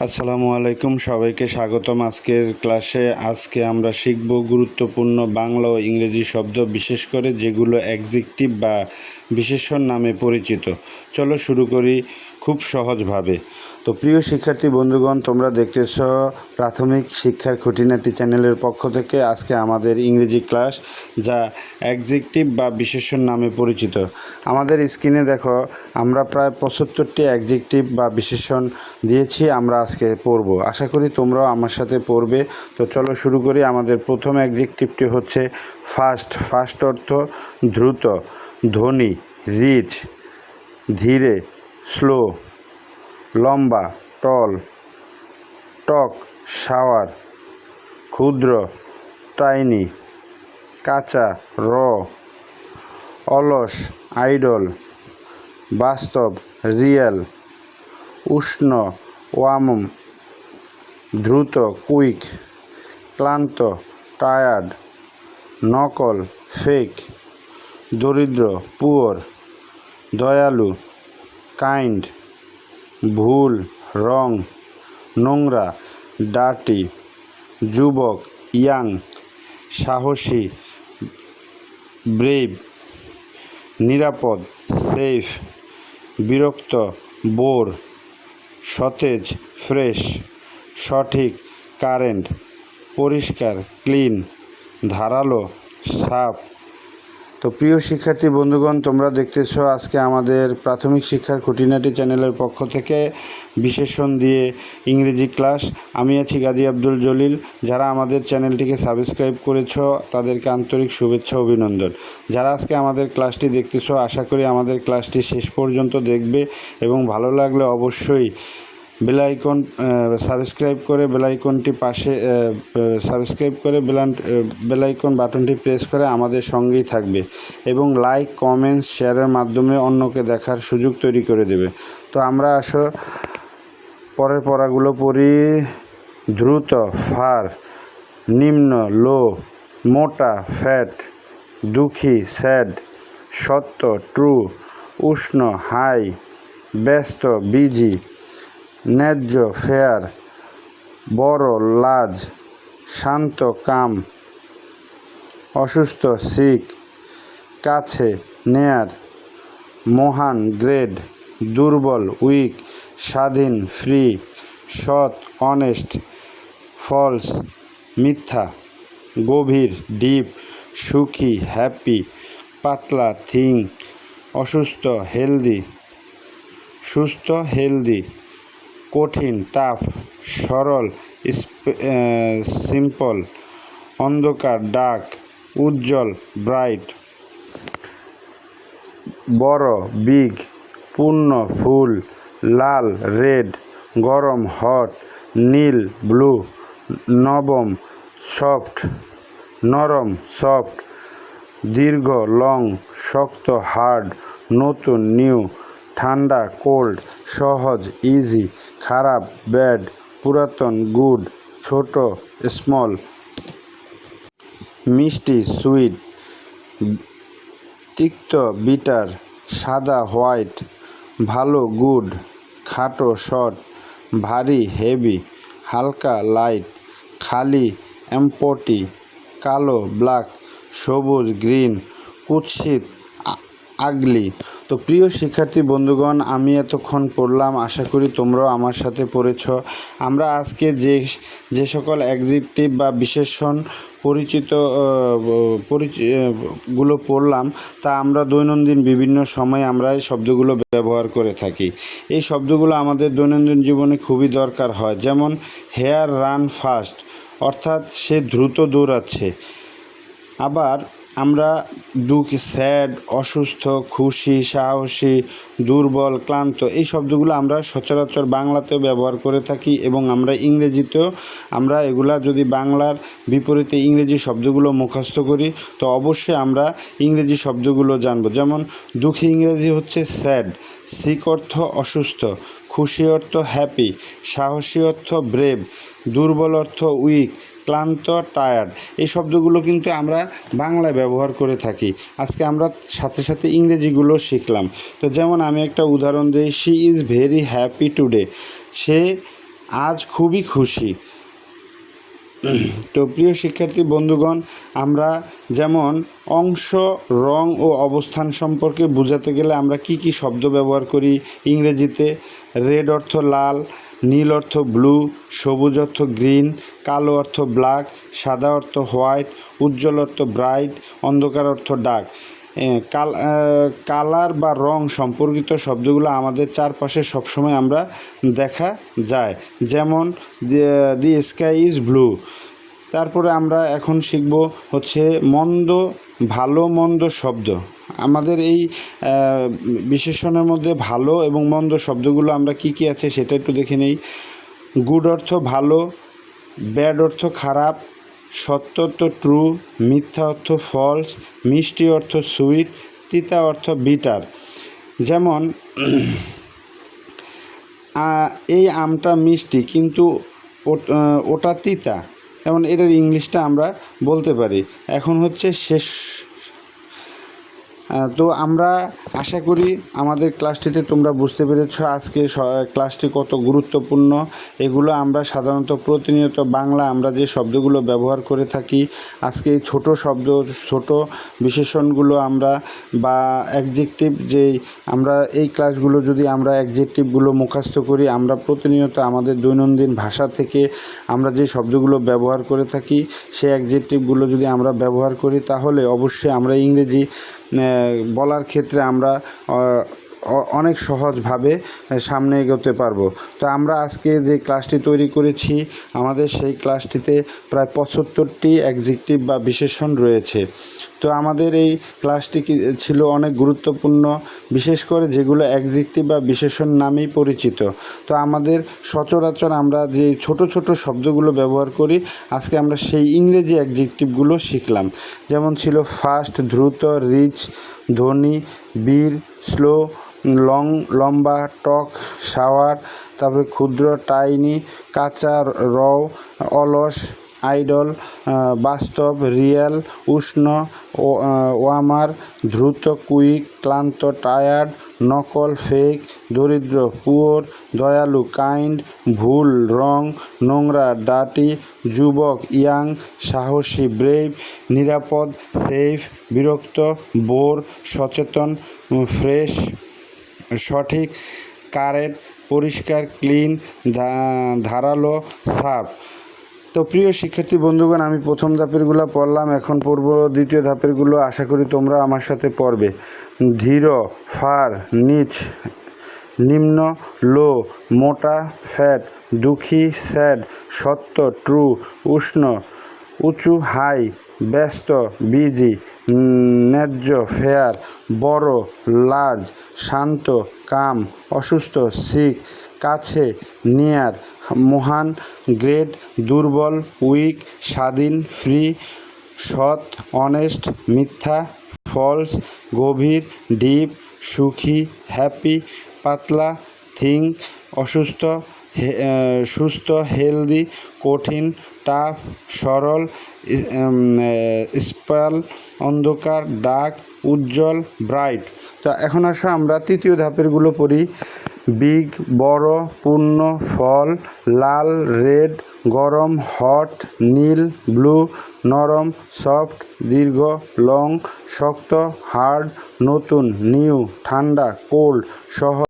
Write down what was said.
আসসালামু আলাইকুম, সবাইকে স্বাগতম। আজকের ক্লাসে আজকে আমরা শিখব গুরুত্বপূর্ণ বাংলা ও ইংরেজি শব্দ, বিশেষ করে যেগুলো একজিকটিভ বা বিশেষণ নামে পরিচিত। চলো শুরু করি। খুব সহজভাবে। তো প্রিয় শিক্ষার্থী, বন্ধুগণ, তোমরা দেখতেছ প্রাথমিক শিক্ষার খুঁটিনাটি চ্যানেলের পক্ষ থেকে আজকে আমাদের ইংরেজি ক্লাস, যা অ্যাডজেক্টিভ বা বিশেষণ নামে পরিচিত। আমাদের স্ক্রিনে দেখো, আমরা প্রায় পঁচাত্তরটি অ্যাডজেক্টিভ বা বিশেষণ দিয়েছি, আমরা আজকে পড়ব। আশা করি তোমরাও আমার সাথে পড়বে। তো চলো শুরু করি। আমাদের প্রথম অ্যাডজেক্টিভটি হচ্ছে ফাস্ট ফাস্ট অর্থ দ্রুত ধনী রিচ, ধীরে স্লো, লম্বা, টল, টক, শাওয়ার, ক্ষুদ্র, টাইনি, কাঁচা, র, অলস, আইডল, বাস্তব, রিয়েল, উষ্ণ ওয়াম দ্রুত, কুইক, ক্লান্ত, টায়ার্ড, নকল, ফেক, দরিদ্র, পুয়ার, দয়ালু কাইন্ড, ভুল, রং, নোংরা, ডার্টি, যুবক, ইয়াং, সাহসী, ব্রেভ, নিরাপদ, সেফ, বিরক্ত, বোর, সতেজ, ফ্রেশ, সঠিক, কারেন্ট, পরিষ্কার, ক্লিন, ধারালো সাপ তো প্রিয় শিক্ষার্থী বন্ধুগণ, তোমরা দেখতেছ আজকে আমাদের প্রাথমিক শিক্ষার খুঁটিনাটি চ্যানেলের পক্ষ থেকে বিশেষণ দিয়ে ইংরেজি ক্লাস। আমি আছি গাজী আব্দুল জলিল। যারা আমাদের চ্যানেলটিকে সাবস্ক্রাইব করেছ, তাদেরকে আন্তরিক শুভেচ্ছা, অভিনন্দন। যারা আজকে আমাদের ক্লাসটি দেখতেছ, আশা করি আমাদের ক্লাসটি শেষ পর্যন্ত দেখবে এবং ভালো লাগলে অবশ্যই বেলাইকন সাবস্ক্রাইব করে বেলাইকনটি পাশে সাবস্ক্রাইব করে বেলান বেলাইকন বাটনটি প্রেস করে আমাদের সঙ্গেই থাকবে এবং লাইক কমেন্টস শেয়ারের মাধ্যমে অন্যকে দেখার সুযোগ তৈরি করে দেবে। তো আমরা আসো, পরের পড়াগুলো পড়ি। দ্রুত, ফার, নিম্ন, লো, মোটা ফ্যাট দুঃখী স্যাড সত্য ট্রু উষ্ণ হাই ব্যস্ত বিজি ন্যায্য, ফেয়ার, বড়, লাজ, শান্ত, কাম, অসুস্থ শিখ কাছে, নেয়ার, মহান, গ্রেড, দুর্বল, উইক, স্বাধীন, ফ্রি, সৎ, অনেস্ট, ফলস, মিথ্যা, গভীর, ডিপ, সুখী, হ্যাপি, পাতলা, থিং, অসুস্থ, হেলদি, সুস্থ, হেলদি। কঠিন, টাফ, সরল সিম্পল, অন্ধকার, ডার্ক, উজ্জ্বল, ব্রাইট, বড়, বিগ, পূর্ণ, ফুল, লাল, রেড, গরম, হট, নীল, ব্লু, নবম, সফট, নরম, সফট, দীর্ঘ, লং, শক্ত, হার্ড, নতুন, নিউ, ঠান্ডা, কোল্ড, সহজ, ইজি খারাপ, ব্যাড, পুরাতন, গুড, ছোট, স্মল, মিষ্টি, সুইট, তিক্ত, বিটার, সাদা, হোয়াইট, ভালো, গুড, খাটো, শর্ট, ভারী, হেভি, হালকা, লাইট, খালি, এম্পটি, কালো, ব্ল্যাক, সবুজ, গ্রিন, কুৎসিত আগলি। তো প্রিয় শিক্ষার্থী বন্ধুগণ, আমি এতক্ষণ পড়লাম। আশা করি তোমরাও আমার সাথে পড়েছ। আমরা আজকে যে যে সকল অ্যাডজেক্টিভ বা বিশেষণ পরিচিতগুলো পড়লাম, তা আমরা দৈনন্দিন বিভিন্ন সময় আমরা এই শব্দগুলো ব্যবহার করে থাকি। এই শব্দগুলো আমাদের দৈনন্দিন জীবনে খুবই দরকার হয়। যেমন, হেয়ার রান ফাস্ট অর্থাৎ সে দ্রুত দৌড়াচ্ছে। আবার আমরা দুঃখ স্যাড অসুস্থ, খুশি, সাহসী, দুর্বল, ক্লান্ত, এই শব্দগুলো আমরা সচরাচর বাংলাতেও ব্যবহার করে থাকি এবং আমরা ইংরেজিতেও আমরা এগুলা যদি বাংলার বিপরীতে ইংরেজি শব্দগুলো মুখস্থ করি, তো অবশ্যই আমরা ইংরেজি শব্দগুলো জানব। যেমন, দুঃখী ইংরেজি হচ্ছে স্যাড সিক অর্থ অসুস্থ, খুশি অর্থ হ্যাপি সাহসী অর্থ ব্রেভ দুর্বল অর্থ উইক ক্লান্ত টায়ার্ড এই শব্দগুলো কিন্তু আমরা বাংলায় ব্যবহার করে থাকি। আজকে আমরা সাথে সাথে ইংরেজিগুলো শিখলাম। তো যেমন আমি একটা উদাহরণ দিই she is very happy today সে আজ খুবই খুশি। তো প্রিয় শিক্ষার্থী, বন্ধুগণ, আমরা যেমন অংশ, রং ও অবস্থান সম্পর্কে বোঝাতে গেলে আমরা কি কি শব্দ ব্যবহার করি? ইংরেজিতে, রেড অর্থ লাল, নীল অর্থ ব্লু, সবুজ অর্থ গ্রিন কালো অর্থ ব্ল্যাক, সাদা অর্থ হোয়াইট, উজ্জ্বল অর্থ ব্রাইট, অন্ধকার অর্থ ডার্ক। কাল কালার বা রং সম্পর্কিত শব্দগুলো আমাদের চারপাশে সবসময় আমরা দেখা যায়। যেমন, দি স্কাই ইজ ব্লু। তারপরে আমরা এখন শিখব হচ্ছে মন্দ, ভালো, মন্দ শব্দ। আমাদের এই বিশেষণের মধ্যে ভালো এবং মন্দ শব্দগুলো আমরা কি কি আছে সেটা একটু দেখে নেই। গুড অর্থ ভালো ব্যাড অর্থ খারাপ, সত্য অর্থ ট্রু মিথ্যা অর্থ ফলস মিষ্টি অর্থ সুইট তিতা অর্থ বিটার যেমন এই আমটা মিষ্টি, কিন্তু ওটা তিতা। যেমন এটার ইংলিশটা আমরা বলতে পারি। এখন হচ্ছে শেষ তো আমরা আশা করি আমাদের ক্লাসটিতে তোমরা বুঝতে পেরেছ আজকে ক্লাসটি কত গুরুত্বপূর্ণ। এগুলো আমরা সাধারণত প্রতিনিয়ত বাংলা আমরা যে শব্দগুলো ব্যবহার করে থাকি, আজকে এই ছোটো শব্দ, ছোট বিশেষণগুলো আমরা বা অ্যাডজেক্টিভ যেই আমরা এই ক্লাসগুলো যদি আমরা অ্যাডজেক্টিভগুলো মুখস্থ করি, আমরা প্রতিনিয়ত আমাদের দৈনন্দিন ভাষা থেকে আমরা যে শব্দগুলো ব্যবহার করে থাকি, সেই অ্যাডজেক্টিভগুলো যদি আমরা ব্যবহার করি, তাহলে অবশ্যই আমরা ইংরেজি বলার ক্ষেত্রে আমরা অনেক সহজভাবে সামনে এগোতে পারব। তো আমরা আজকে যে ক্লাসটি তৈরি করেছি, আমাদের সেই ক্লাসটিতে প্রায় পঁচাত্তরটি অ্যাডজেক্টিভ বা বিশেষণ রয়েছে। তো আমাদের এই ক্লাসটি ছিল অনেক গুরুত্বপূর্ণ, বিশেষ করে যেগুলো অ্যাডজেক্টিভ বা বিশেষণ নামেই পরিচিত। তো আমাদের সচরাচর আমরা যে ছোট ছোট শব্দগুলো ব্যবহার করি, আজকে আমরা সেই ইংরেজি অ্যাডজেক্টিভগুলো শিখলাম। যেমন ছিল ফাস্ট দ্রুত রিচ ধনী, বীর স্লো, লং, লম্বা, টক শাওয়ার তারপরে ক্ষুদ্র, টাইনি, কাঁচা, রও, অলস, আইডল বাস্তব, রিয়েল, উষ্ণ ওয়ামার, দ্রুত, কুইক, ক্লান্ত, টায়ার্ড, নকল, ফেক দরিদ্র, পুয়োর, দয়ালু, কাইন্ড, ভুল, রং, নোংরা, ডাটি, যুবক, ইয়াং, সাহসী ব্রেভ নিরাপদ, সেফ, বিরক্ত, বোর, সচেতন ফ্রেশ, সঠিক কারেক্ট পরিষ্কার, ক্লিন ধারালো, সাফ। তো প্রিয় শিক্ষার্থী বন্ধুগণ, আমি প্রথম ধাপেরগুলো পড়লাম, এখন পড়ব দ্বিতীয় ধাপেরগুলো। আশা করি তোমরা আমার সাথে পড়বে। ধীর, ফার, নিচ নিম্ন, লো, মোটা ফ্যাট দুঃখী স্যাড সত্য ট্রু উষ্ণ, উঁচু হাই ব্যস্ত বিজি ন্যায্য ফেয়ার বড় লার্জ শান্ত কাম অসুস্থ সিক কাছে নিয়ার মহান গ্রেট দুর্বল উইক স্বাধীন ফ্রি সৎ অনেস্ট মিথ্যা ফলস গভীর ডিপ সুখী হ্যাপি পাতলা থিঙ্ক অসুস্থ সুস্থ, হেলদি, কঠিন, টাফ, সরল স্পাল, অন্ধকার, ডার্ক, উজ্জ্বল, ব্রাইট। তো এখন আসো আমরা তৃতীয় ধাপেরগুলো পড়ি। বিগ, বড়, পূর্ণ, ফল, লাল, রেড, গরম, হট, নীল, ব্লু, নরম, সফট, দীর্ঘ, লং, শক্ত, হার্ড, নতুন, নিউ, ঠান্ডা, কোল্ড সহজ